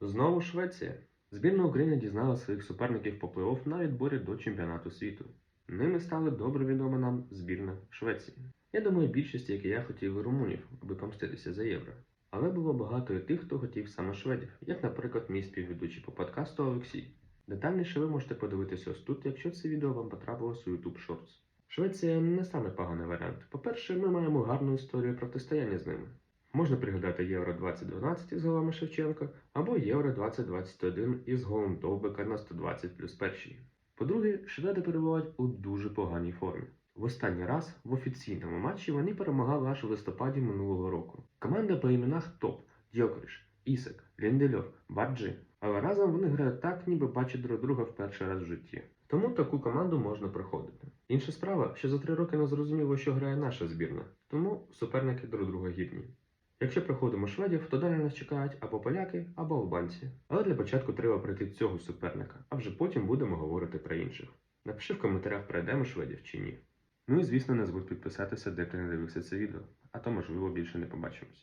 Знову Швеція. Збірна України дізнала своїх суперників по плей-офф на відборі до чемпіонату світу. Ними стали добре відома нам збірна Швеції. Я думаю, більшість, як і я, хотіли румунів, аби помститися за євро. Але було багато і тих, хто хотів саме шведів, як, наприклад, мій співведучий по подкасту Олексій. Детальніше ви можете подивитися ось тут, якщо це відео вам потрапилось у YouTube Shorts. Швеція не саме поганий варіант. По-перше, ми маємо гарну історію протистояння з ними. Можна пригадати Євро 2012 із голами Шевченка або Євро 2021 із голом Довбика на 120 плюс першій. По-друге, шведи перебувають у дуже поганій формі. В останній раз в офіційному матчі вони перемагали аж у листопаді минулого року. Команда по іменах Топ, Дьокриш, Ісак, Ліндельов, Баджи. Але разом вони грають так, ніби бачать друг друга в перший раз в житті. Тому таку команду можна приходити. Інша справа, що за три роки не зрозуміло, що грає наша збірна, тому суперники друг друга гідні. Якщо приходимо шведів, то далі нас чекають або поляки, або албанці. Але для початку треба пройти цього суперника, а вже потім будемо говорити про інших. Напиши в коментарях, пройдемо шведів чи ні. Ну і звісно, не забудь підписатися, де ти не дивився це відео, а то можливо більше не побачимось.